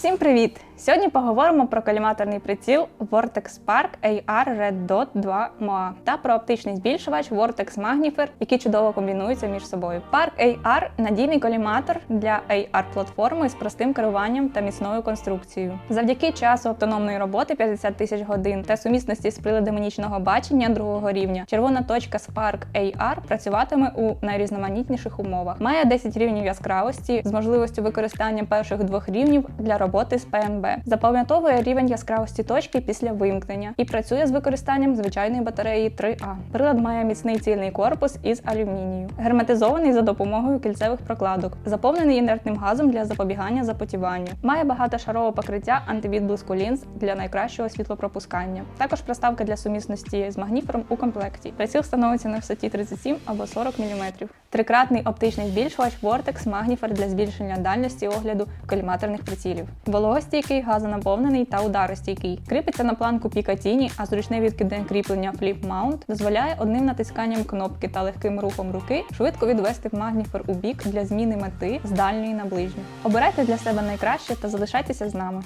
Всім привіт! Сьогодні поговоримо про коліматорний приціл Vortex Spark AR Red Dot 2 MOA та про оптичний збільшувач Vortex Magnifier, які чудово комбінуються між собою. Spark AR – надійний коліматор для AR-платформи з простим керуванням та міцною конструкцією. Завдяки часу автономної роботи 50 тисяч годин та сумісності з приладами нічного бачення другого рівня, червона точка Spark AR працюватиме у найрізноманітніших умовах. Має 10 рівнів яскравості з можливістю використання перших двох рівнів для роботи з ПНБ. Запам'ятовує рівень яскравості точки після вимкнення і працює з використанням звичайної батареї 3А. Прилад має міцний цільний корпус із алюмінію, герметизований за допомогою кільцевих прокладок, заповнений інертним газом для запобігання запотіванню. Має багатошарове покриття антивідблиску лінз для найкращого світлопропускання. Також приставка для сумісності з магніфером у комплекті. Приціл становиться на висоті 37 або 40 мм. Трикратний оптичний збільшувач Vortex Magnifier для збільшення дальності огляду коліматорних прицілів. Вологостійкий, газонаповнений та ударостійкий. Кріпиться на планку Picatinny, а зручне відкидне кріплення Flip Mount дозволяє одним натисканням кнопки та легким рухом руки швидко відвести магніфер у бік для зміни мети з дальньої на ближню. Обирайте для себе найкраще та залишайтеся з нами.